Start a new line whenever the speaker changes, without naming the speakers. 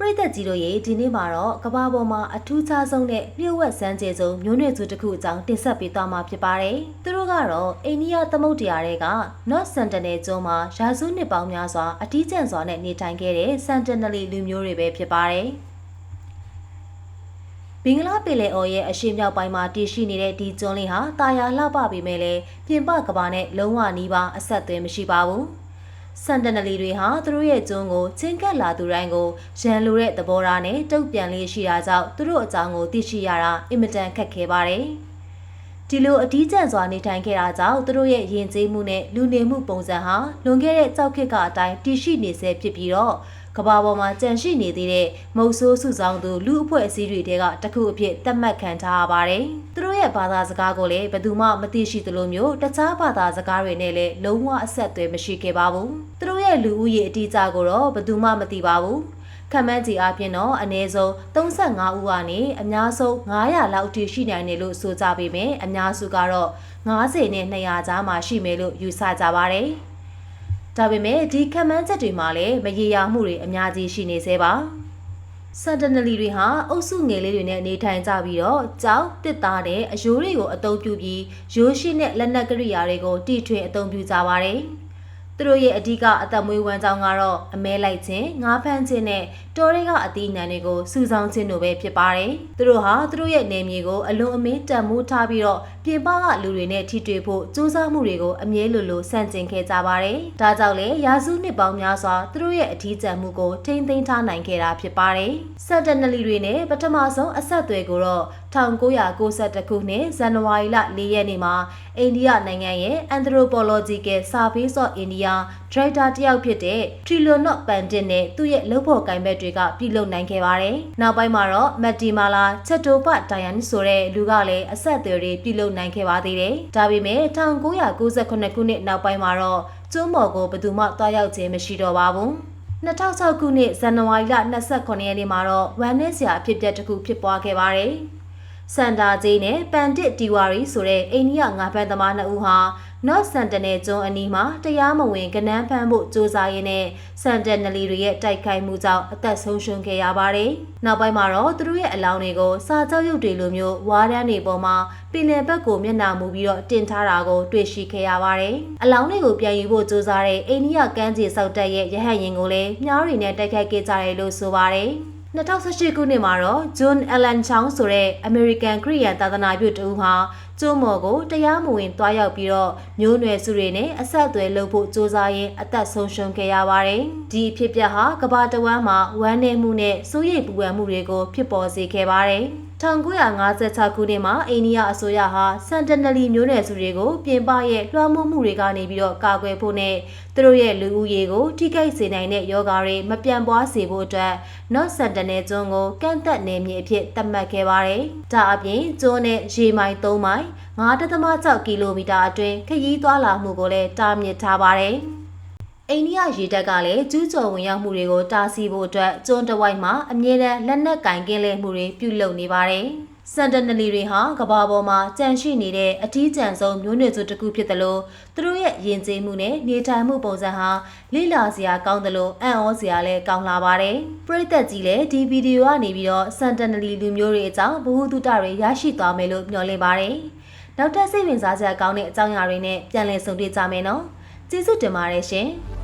ပရိသတ်ကြီးတို့ရေဒီနေ့မှာတော့ကမ္ဘာပေါ်မှာအထူးခြားဆုံးနဲ့လျှို့ဝှက်စမ်းကြဲဆုံးမျိုးနွယ်စုတစ်ခုအကြောင်းတင်ဆက်ပေးသွားမှာဖြစ်ပါတယ်။သူတို့ကတော့အိန္ဒိယသမုဒ္ဒရာတွေက North Sentinel ကျွန်းမှာရာစုနှစ်ပေါင်းများစွာအထီးကျန်စွာနဲ့နေထိုင်ခဲ့တဲ့ Sentinel လူမျိုးတွေပဲဖြစ်ပါတယ်။ဘင်္ဂလားပင်လယ်အော်ရဲ့အရှေ့မြောက်ပိုင်းမှာတည်ရှိနေတဲ့ဒီကျွန်းလေးဟာတာယာလှပပေမဲ့လည်းပြင်ပကမ္ဘာနဲ့လုံးဝနီးပါးအဆက်အသွယ်မရှိပါဘူး။ စန်တနလီတွေဟာသူတို့ရဲ့ကျွန်းကိုချင်းကပ်လာသူတိုင်းကိုရန်လိုတဲ့သဘောထားနဲ့တုတ်ပြန်လေးရှိတာကြောင့်သူတို့အကြောင်းကိုသိရှိရတာအင်မတန်ခက်ခဲပါတယ်။ဒီလိုအထီးကျန်စွာနေထိုင်ခဲ့တာကြောင့်သူတို့ရဲ့ယဉ်ကျေးမှုနဲ့လူနေမှုပုံစံဟာလွန်ခဲ့တဲ့ကြောက်ခစ်ကအတိုင်းတည်ရှိနေဆဲဖြစ်ပြီးတော့ ကဘာပေါ်မှာကြန့်ရှိနေသေးတဲ့မုတ်ဆိုးစုဆောင်သူလူအဖွဲ့အစည်းတွေတဲကတစ်ခုအဖြစ်သတ်မှတ်ခံထားရပါတယ်။သူတို့ရဲ့ဘာသာစကားကိုလည်းဘယ်သူမှမသိရှိသလိုမျိုးတခြားဘာသာစကားတွေနဲ့လည်းလုံးဝအဆက်အသွယ်မရှိခဲ့ပါဘူး။သူတို့ရဲ့လူဦးရေအတိအကျကိုတော့ဘယ်သူမှမသိပါဘူး။ခမန်းကြီးအပြင်တော့အနည်းဆုံး35ဦးကနေအများဆုံး900လောက်အထိရှိနိုင်တယ်လို့ဆိုကြပေမယ့်အများစုကတော့90နဲ့200ကြားမှာရှိမယ်လို့ယူဆကြပါတယ်။ ဒါပေမဲ့ဒီခမန်းချက်တွေမှာလည်းမရေရာမှုတွေအများကြီးရှိနေသေးပါစန်တနလီတွေဟာအုပ်စုငယ်လေးတွေနဲ့နေထိုင်ကြပြီးတော့ကြောက်တစ်သားတဲ့အယိုးတွေကိုအသုံးပြုပြီးရိုးရှိတဲ့လက်နက်ကရိယာတွေကိုတီထွင်အသုံးပြုကြပါတယ်။ သူတို့ရဲ့အဓိကအသက်မွေးဝမ်းကြောင်းကတော့အမဲလိုက်ခြင်းငါးဖမ်းခြင်းနဲ့တော်ရဲကအသီးနှံတွေကိုစုဆောင်းခြင်းတို့ပဲဖြစ်ပါတယ်။သူတို့ဟာသူတို့ရဲ့နေမြေကိုအလွန်အမင်းတန်မိုးထားပြီးတော့ပြင်ပကလူတွေနဲ့ထိတွေ့ဖို့စူးစမ်းမှုတွေကိုအမြဲလိုလိုဆန့်ကျင်ခဲ့ကြပါတယ်။ဒါကြောင့်လေရာစုနှစ်ပေါင်းများစွာသူတို့ရဲ့အထီးကျန်မှုကိုထိမ့်သိမ်းထားနိုင်ခဲ့တာဖြစ်ပါတယ်။စက်တနလီတွေနဲ့ပထမဆုံးအဆက်အသွယ်ကိုတော့1992ခုနှစ်ဇန်နဝါရီလ4ရက်နေ့မှာအိန္ဒိယနိုင်ငံရဲ့ Anthropological Survey of India ဒရိုက်တာတယောက်ဖြစ်တဲ့ Trilonot Pandit နဲ့သူ့ရဲ့လုပ်ဖို့ကိုင်ဘက်တွေကပြုလုပ်နိုင်ခဲ့ပါတယ်။နောက်ပိုင်းမှာတော့ Matimala Chattopa Dayan ဆိုတဲ့လူကလည်းအဆက်အသွယ်တွေပြုလုပ်နိုင်ခဲ့ပါသေးတယ်။ဒါပေမဲ့1998ခုနှစ်နောက်ပိုင်းမှာတော့ကျွန်းမော်ကိုဘယ်သူမှတွားရောက်ခြင်းမရှိတော့ပါဘူး။2006ခုနှစ်ဇန်နဝါရီလ29ရက်နေ့မှာတော့ဝမ်နစ်ဆရာအဖြစ်အပျက်တစ်ခုဖြစ်ပွားခဲ့ပါတယ်။ စန္ဒာဂျေးနဲ့ပန်ဒစ်တီဝါရီဆိုတဲ့အိန္ဒိယငါးဖမ်းသမားနှစ်ဦးဟာနော့ဆန်တနယ်ကျွန်းအနီးမှာတရားမဝင်ကနန်းဖမ်းဖို့ကြိုးစားရင်းနဲ့ဆန်တနလီတွေရဲ့တိုက်ခိုက်မှုကြောင့်အသက်ဆုံးရှုံးခဲ့ရပါတယ်။နောက်ပိုင်းမှာတော့သူတို့ရဲ့အလောင်းတွေကိုစာကြောက်ရုပ်တွေလိုမျိုးဝါးတန်းတွေပေါ်မှာပင်လယ်ဘက်ကိုမျက်နှာမူပြီးတော့တင်ထားတာကိုတွေ့ရှိခဲ့ရပါတယ်။အလောင်းတွေကိုပြန်ယူဖို့ကြိုးစားတဲ့အိန္ဒိယကမ်းခြေစောက်တပ်ရဲ့ရဟတ်ယာဉ်ကိုလည်းမြားတွေနဲ့တိုက်ခိုက်ခဲ့ကြတယ်လို့ဆိုပါတယ်။ 2018ခုနှစ်မှာတော့ John Allen Chang ဆိုတဲ့ American ခရီးယန်သာသနာပြုတူဟာကျိုးမော်ကိုတရားမဝင်တွားရောက်ပြီးတော့မျိုးနွယ်စုတွေနဲ့အဆက်အသွယ်လုပ်ဖို့စ조사ရင်းအသက်ဆုံးရှုံးခဲ့ရပါတယ်။ဒီဖြစ်ပျက်ဟာကမ္ဘာတဝန်းမှာဝမ်းနည်းမှုနဲ့စိုးရိမ်ပူပန်မှုတွေကိုဖြစ်ပေါ်စေခဲ့ပါတယ်။ 1956ခုနှစ်မှာအိန္ဒိယအစိုးရဟာစန်တနလီမျိုးနွယ်စုတွေကိုပြင်ပရဲ့လွှမ်းမိုးမှုတွေကနေပြီးတော့ကာကွယ်ဖို့နဲ့သူတို့ရဲ့လူဦးရေကိုထိခိုက်စေနိုင်တဲ့ယောဂါတွေမပြန့်ပွားစေဖို့အတွက် North Sentinel ကျွန်းကိုကန့်သက်နယ်မြေအဖြစ်သတ်မှတ်ခဲ့ပါတယ်။ဒါအပြင်ကျွန်းနဲ့ရေမိုင်3မိုင်9.6ကီလိုမီတာအတွင်းခရီးသွားလာမှုကိုလည်းတားမြစ်ထားပါတယ်။ အိန္ဒိယရေတပ်ကလည်းကျူးကျော်ဝင်ရောက်မှုတွေကိုတားဆီးဖို့အတွက်ကျွန်းတဝိုက်မှာအမြဲတမ်းလက်နက်ကင်ကင်းလဲမှုတွေပြုလုပ်နေပါတယ်။စန်တနလီတွေဟာကဘာပေါ်မှာကြန့်ရှိနေတဲ့အထီးကျန်ဆုံးမျိုးနွယ်စုတစ်ခုဖြစ်တယ်လို့သူတို့ရဲ့ယဉ်ကျေးမှုနဲ့နေထိုင်မှုပုံစံဟာလိလာစရာကောင်းတယ်လို့အံ့ဩစရာလည်းကောင်းလာပါတယ်။ပရိသတ်ကြီးလည်းဒီဗီဒီယိုကနေပြီးတော့စန်တနလီလူမျိုးတွေအကြောင်းဘ ഹു တုတတွေရရှိသွားမယ်လို့မျှော်လင့်ပါတယ်။နောက်ထပ်စိတ်ဝင်စားစရာကောင်းတဲ့အကြောင်းအရာတွေနဲ့ပြန်လည်ဆုံတွေ့ကြမယ်နော်။ကျေးဇူးတင်ပါတယ်ရှင်။